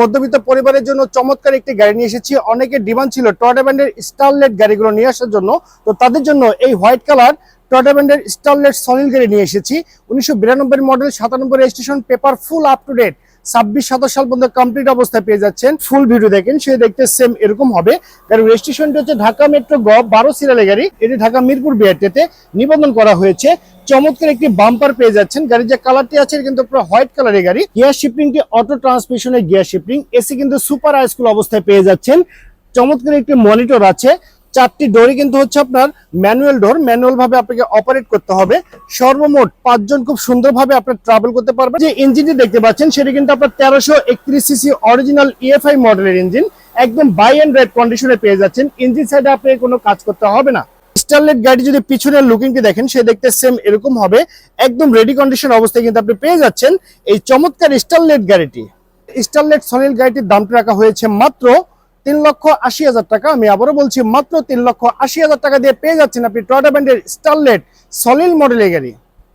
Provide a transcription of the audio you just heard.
মধ্যবিত্ত পরিবারের জন্য চমৎকার একটি গাড়ি নিয়ে এসেছি। অনেকের ডিমান্ড ছিল টয়টা ব্র্যান্ডের স্টারলেট গাড়িগুলো নিয়ে আসার জন্য। তো তাদের জন্য এই হোয়াইট কালার টয়টা ব্র্যান্ডের স্টারলেট সলিল গাড়ি নিয়ে এসেছি। উনিশশো বিরানব্বই মডেল সাতানব্বই registration paper full up to date ছাব্বিশ, সাতাশ সাল পর্যন্ত কমপ্লিট অবস্থায় পেয়ে যাচ্ছেন। ফুল ভিডিও দেখেন, সে দেখতে সেম এরকম হবে। কারণ রেজিস্ট্রেশনটি হচ্ছে ঢাকা মেট্রো গ, বারো সিরিয়ালের গাড়ি। এটি ঢাকা মিরপুর বিআরটিতে নিবন্ধন করা হয়েছে। চমৎকার একটি বাম্পার পেয়ে যাচ্ছেন। গাড়ির যে কালারটি আছে কিন্তু পুরো হোয়াইট কালারের গাড়ি। গিয়ার শিফটিংটি অটো ট্রান্সমিশনের গিয়ার শিফটিং এসি কিন্তু সুপার হাইস্কুল অবস্থায় পেয়ে যাচ্ছেন। চমৎকার একটি মনিটর আছে। চারটি ডোরই কিন্তু হচ্ছে আপনার ম্যানুয়াল ডোর ম্যানুয়াল ভাবে আপনাকে অপারেট করতে হবে। সর্বমোট পাঁচজন খুব সুন্দরভাবে আপনার ট্রাভেল করতে পারবেন যে ইঞ্জিনটি দেখতে পাচ্ছেন, সেটা কিন্তু আপনার তেরোশো একত্রিশ সিসি অরিজিনাল ইএফআই মডেলের ইঞ্জিন একদম বাই অ্যান্ড রাইড কন্ডিশনে পেয়ে যাচ্ছেন। ইঞ্জিন সাইডে আপনাকে কোনো কাজ করতে হবে না। স্টারলেট গাড়ি যদি পিছনের লুকিংটি দেখেন, সে দেখতে সেম এরকম হবে। একদম রেডি কন্ডিশন অবস্থায় কিন্তু আপনি পেয়ে যাচ্ছেন এই চমৎকার স্টারলেট গাড়িটি। স্টারলেট সনিল গাড়িটির দামটা রাখা হয়েছে মাত্র তিন লক্ষ আশি হাজার টাকা। আমি আবারও বলছি, মাত্র তিন লক্ষ আশি হাজার টাকা দিয়ে পেয়ে যাচ্ছেন আপনি টয়টা ব্র্যান্ডের স্টারলেট সলিল মডেলের গাড়ি।